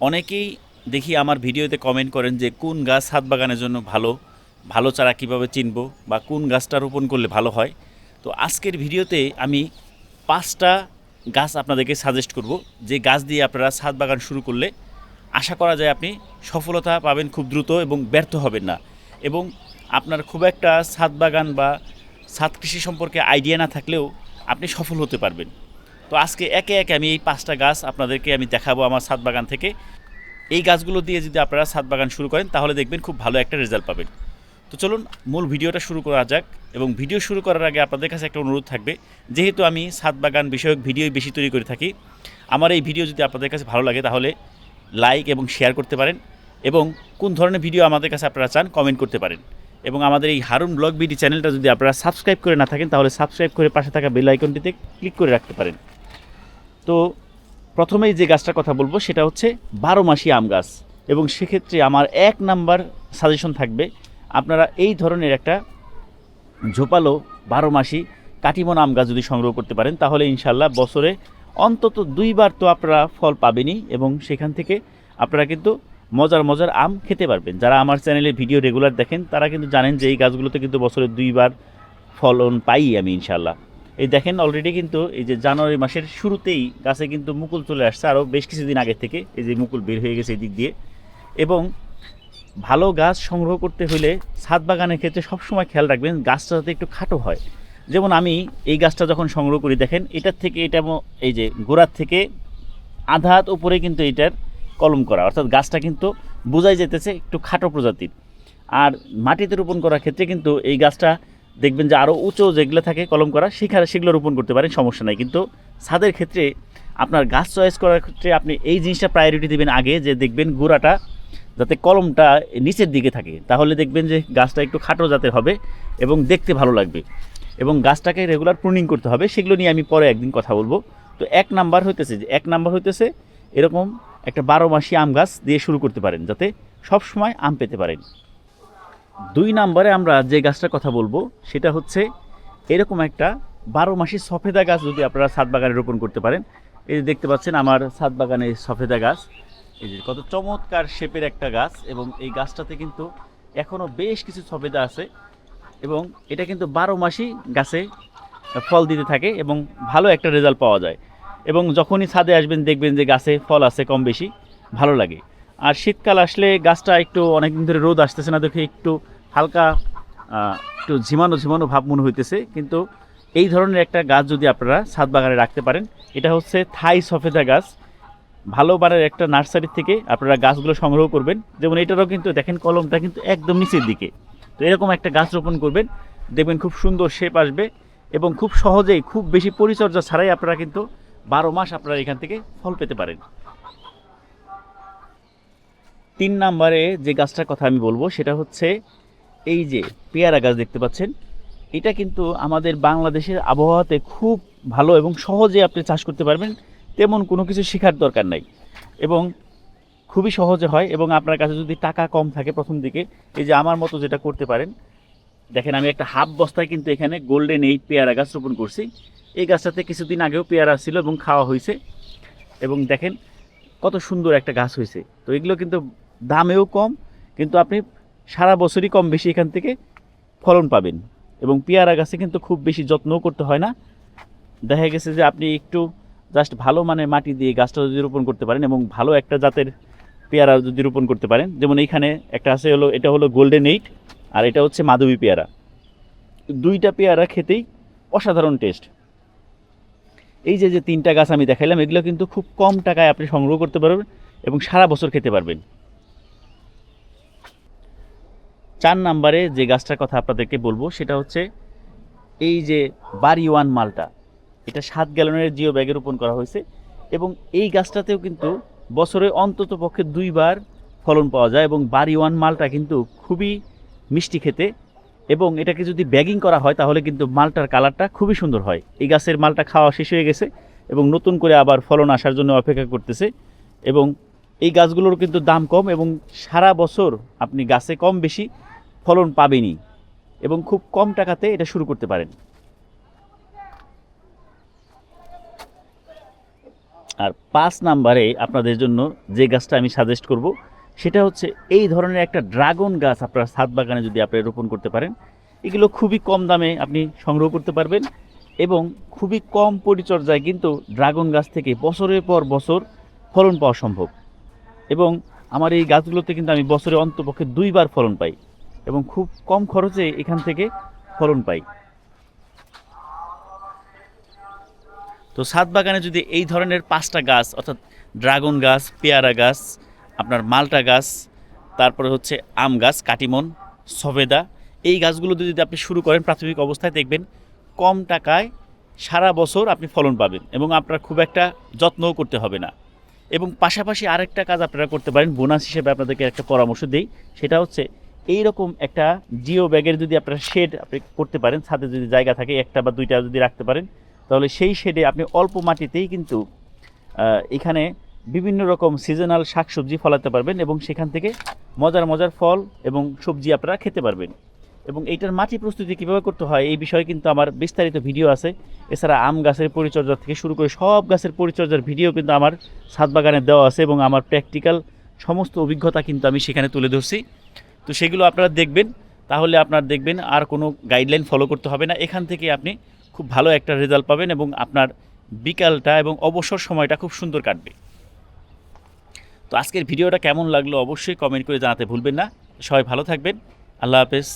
অনেকেই দেখি আমার ভিডিওতে কমেন্ট করেন যে, কোন গাছ ছাদ বাগানের জন্য ভালো? ভালো চারা কীভাবে চিনব? বা কোন গাছটা রোপণ করলে ভালো হয়? তো আজকের ভিডিওতে আমি পাঁচটা গাছ আপনাদেরকে সাজেস্ট করব। যে গাছ দিয়ে আপনারা ছাদ বাগান শুরু করলে আশা করা যায় আপনি সফলতা পাবেন খুব দ্রুত এবং ব্যর্থ হবেন না। এবং আপনার খুব একটা ছাদ বাগান বা ছাদ কৃষি সম্পর্কে আইডিয়া না থাকলেও আপনি সফল হতে পারবেন। তো আজকে একে একে আমি এই পাঁচটা গাছ আপনাদেরকে আমি দেখাবো আমার ছাদ বাগান থেকে। এই গাছগুলো দিয়ে যদি আপনারা ছাদ বাগান শুরু করেন, তাহলে দেখবেন খুব ভালো একটা রেজাল্ট পাবেন। তো চলুন, মূল ভিডিওটা শুরু করা যাক এবং ভিডিও শুরু করার আগে আপনাদের কাছে একটা অনুরোধ থাকবে। যেহেতু আমি ছাদ বাগান বিষয়ক ভিডিও বেশি তৈরি করে থাকি, আমার এই ভিডিও যদি আপনাদের কাছে ভালো লাগে, তাহলে লাইক এবং শেয়ার করতে পারেন এবং কোন ধরনের ভিডিও আমাদের কাছে আপনারা চান কমেন্ট করতে পারেন। এবং আমাদের এই হারুন ব্লগ বিডি চ্যানেলটা যদি আপনারা সাবস্ক্রাইব করে না থাকেন, তাহলে সাবস্ক্রাইব করে পাশে থাকা বেল আইকনটিতে ক্লিক করে রাখতে পারেন। তো প্রথমেই যে গাছটার কথা বলব, সেটা হচ্ছে বারো মাসি আম গাছ। এবং সেক্ষেত্রে আমার এক নাম্বার সাজেশন থাকবে, আপনারা এই ধরনের একটা ঝোপালো বারো মাসি কাটিমন আম গাছ যদি সংগ্রহ করতে পারেন, তাহলে ইনশাল্লাহ বছরে অন্তত দুইবার তো আপনারা ফল পাবেনই এবং সেখান থেকে আপনারা কিন্তু মজার মজার আম খেতে পারবেন। যারা আমার চ্যানেলে ভিডিও রেগুলার দেখেন, তারা কিন্তু জানেন যে এই গাছগুলোতে কিন্তু বছরে দুইবার ফলন পাই আমি ইনশাল্লাহ। এই দেখেন অলরেডি কিন্তু এই যে জানুয়ারি মাসের শুরুতেই গাছে কিন্তু মুকুল চলে আসছে আরও বেশ কিছুদিন আগে থেকে এই যে মুকুল বের হয়ে গেছে এই দিক দিয়ে। এবং ভালো গাছ সংগ্রহ করতে হলে ছাদ বাগানের ক্ষেত্রে সবসময় খেয়াল রাখবেন, গাছটা যাতে একটু খাটো হয়। যেমন আমি এই গাছটা যখন সংগ্রহ করি, দেখেন এটার থেকে এটা এই যে গোড়ার থেকে আধা হাত উপরে কিন্তু এটার কলম করা, অর্থাৎ গাছটা কিন্তু বোঝাই যেতেছে একটু খাটো প্রজাতির। আর মাটিতে রোপণ করার ক্ষেত্রে কিন্তু এই গাছটা দেখবেন যে আরও উঁচু যেগুলো থাকে কলম করা, সেখানে সেগুলো রোপণ করতে পারেন, সমস্যা নাই। কিন্তু ছাদের ক্ষেত্রে আপনার গাছ চয়েস করার ক্ষেত্রে আপনি এই জিনিসটা প্রায়োরিটি দেবেন আগে যে দেখবেন গোড়াটা যাতে কলমটা নিচের দিকে থাকে। তাহলে দেখবেন যে গাছটা একটু খাটো জাতের হবে এবং দেখতে ভালো লাগবে। এবং গাছটাকে রেগুলার প্রুনিং করতে হবে, সেগুলো নিয়ে আমি পরে একদিন কথা বলব। তো এক নাম্বার হইতেছে যে, এক নাম্বার হইতেছে এরকম একটা বারো মাসি আম গাছ দিয়ে শুরু করতে পারেন, যাতে সব সময় আম পেতে পারেন। দুই নাম্বারে আমরা যে গাছটার কথা বলব, সেটা হচ্ছে এরকম একটা বারো মাসি সফেদা গাছ যদি আপনারা ছাদ বাগানে রোপণ করতে পারেন। এই যে দেখতে পাচ্ছেন আমার ছাদ বাগানে সফেদা গাছ। এই যে কত চমৎকার শেপের একটা গাছ এবং এই গাছটাতে কিন্তু এখনও বেশ কিছু সফেদা আছে এবং এটা কিন্তু বারো মাসই গাছে ফল দিতে থাকে এবং ভালো একটা রেজাল্ট পাওয়া যায়। এবং যখনই ছাদে আসবেন দেখবেন যে গাছে ফল আছে কম বেশি, ভালো লাগে। আর শীতকাল আসলে গাছটা একটু অনেকদিন ধরে রোদ আসতেছে না দেখে একটু হালকা একটু ঝিমানো ঝিমানো ভাব মনে হইতেছে। কিন্তু এই ধরনের একটা গাছ যদি আপনারা ছাদ বাগানে রাখতে পারেন, এটা হচ্ছে থাই সফেদা গাছ। ভালো মানের একটা নার্সারি থেকে আপনারা গাছগুলো সংগ্রহ করবেন। যেমন এটারও কিন্তু দেখেন কলমটা কিন্তু একদম নিচের দিকে। তো এরকম একটা গাছ রোপণ করবেন, দেখবেন খুব সুন্দর শেপ আসবে এবং খুব সহজেই খুব বেশি পরিচর্যা ছাড়াই আপনারা কিন্তু বারো মাস আপনারা এখান থেকে ফল পেতে পারেন। তিন নাম্বারে যে গাছটার কথা আমি বলব, সেটা হচ্ছে এই যে পেয়ারা গাছ দেখতে পাচ্ছেন, এটা কিন্তু আমাদের বাংলাদেশের আবহাওয়াতে খুব ভালো এবং সহজে আপনি চাষ করতে পারবেন, তেমন কোনো কিছু শেখার দরকার নাই। এবং খুবই সহজে হয় এবং আপনার কাছে যদি টাকা কম থাকে প্রথম দিকে, এই যে আমার মতো যেটা করতে পারেন, দেখেন আমি একটা হাফ বস্তায় কিন্তু এখানে গোল্ডেন এইট পেয়ারা গাছ রোপণ করছি। এই গাছটাতে কিছুদিন আগেও পেয়ারা ছিল এবং খাওয়া হয়েছে। এবং দেখেন কত সুন্দর একটা গাছ হয়েছে। তো এগুলো কিন্তু দামেও কম, কিন্তু আপনি সারা বছরই কম বেশি এখান থেকে ফলন পাবেন। এবং পেয়ারা গাছে কিন্তু খুব বেশি যত্নও করতে হয় না। দেখা গেছে যে আপনি একটু জাস্ট ভালো মানের মাটি দিয়ে গাছটা যদি রোপণ করতে পারেন এবং ভালো একটা জাতের পেয়ারা যদি রোপণ করতে পারেন, যেমন এইখানে একটা আছে হলো, এটা হলো গোল্ডেন এইট আর এটা হচ্ছে মাধবী পেয়ারা। দুইটা পেয়ারা খেতেই অসাধারণ টেস্ট এই যে যে তিনটা গাছ আমি দেখাইলাম, এগুলো কিন্তু খুব কম টাকায় আপনি সংগ্রহ করতে পারবেন এবং সারা বছর খেতে পারবেন। চার নাম্বারে যে গাছটার কথা আপনাদেরকে বলব, সেটা হচ্ছে এই যে বাড়ি ওয়ান মালটা, এটা সাত গ্যালনের জিও ব্যাগে রোপণ করা হয়েছে এবং এই গাছটাতেও কিন্তু বছরে অন্তত পক্ষে দুইবার ফলন পাওয়া যায় এবং বাড়ি ওয়ান মালটা কিন্তু খুবই মিষ্টি খেতে এবং এটাকে যদি ব্যাগিং করা হয়, তাহলে কিন্তু মালটার কালারটা খুবই সুন্দর হয়। এই গাছের মালটা খাওয়া শেষ হয়ে গেছে এবং নতুন করে আবার ফলন আসার জন্য অপেক্ষা করতেছে এবং এই গাছগুলোর কিন্তু দাম কম এবং সারা বছর আপনি গাছে কম বেশি ফলন পাবেনই এবং খুব কম টাকাতে এটা শুরু করতে পারেন। আর পাঁচ নাম্বারে আপনাদের জন্য যে গাছটা আমি সাজেস্ট করব, সেটা হচ্ছে এই ধরনের একটা ড্রাগন গাছ আপনার ছাদ বাগানে যদি আপনি রোপণ করতে পারেন, এগুলো খুবই কম দামে আপনি সংগ্রহ করতে পারবেন এবং খুবই কম পরিচর্যায় কিন্তু ড্রাগন গাছ থেকে বছরের পর বছর ফলন পাওয়া সম্ভব। এবং আমার এই গাছগুলোতে কিন্তু আমি বছরে অন্তপক্ষে দুইবার ফলন পাই। এবং খুব কম খরচে এখান থেকে ফলন পাই। তো ছাদ বাগানে যদি এই ধরনের পাঁচটা গাছ, অর্থাৎ ড্রাগন গাছ, পেয়ারা গাছ, আপনার মালটা গাছ, তারপরে হচ্ছে আম গাছ, কাটিমন, সবেদা, এই গাছগুলো যদি আপনি শুরু করেন প্রাথমিক অবস্থায় দেখবেন কম টাকায় সারা বছর আপনি ফলন পাবেন এবং আপনার খুব একটা যত্নও করতে হবে না। এবং পাশাপাশি আরেকটা কাজ আপনারা করতে পারেন, বোনাস হিসেবে আপনাদেরকে একটা পরামর্শ দিই, সেটা হচ্ছে এই রকম একটা জিও ব্যাগের যদি আপনারা শেড আপনি করতে পারেন, ছাদে যদি জায়গা থাকে, একটা বা দুইটা যদি রাখতে পারেন, তাহলে সেই শেডে আপনি অল্প মাটিতেই কিন্তু এখানে বিভিন্ন রকম সিজনাল শাকসবজি ফলাতে পারবেন এবং সেখান থেকে মজার মজার ফল এবং সবজি আপনারা খেতে পারবেন। এবং এইটার মাটি প্রস্তুতি কীভাবে করতে হয়, এই বিষয়ে কিন্তু আমার বিস্তারিত ভিডিও আছে। এছাড়া আম গাছের পরিচর্যা থেকে শুরু করে সব গাছের পরিচর্যার ভিডিও কিন্তু আমার ছাদ বাগানে দেওয়া আছে এবং আমার প্র্যাকটিক্যাল সমস্ত অভিজ্ঞতা কিন্তু আমি সেখানে তুলে ধরছি। তো সেগুলো আপনারা দেখবেন, তাহলে আপনার দেখবেন আর কোনো গাইডলাইন ফলো করতে হবে না। এখান থেকে আপনি খুব ভালো একটা রেজাল্ট পাবেন এবং আপনার বিকালটা এবং অবসর সময়টা খুব সুন্দর কাটবে। তো আজকের ভিডিওটা কেমন লাগল অবশ্যই কমেন্ট করে জানাতে ভুলবেন না। সবাই ভালো থাকবেন। আল্লাহ হাফেজ।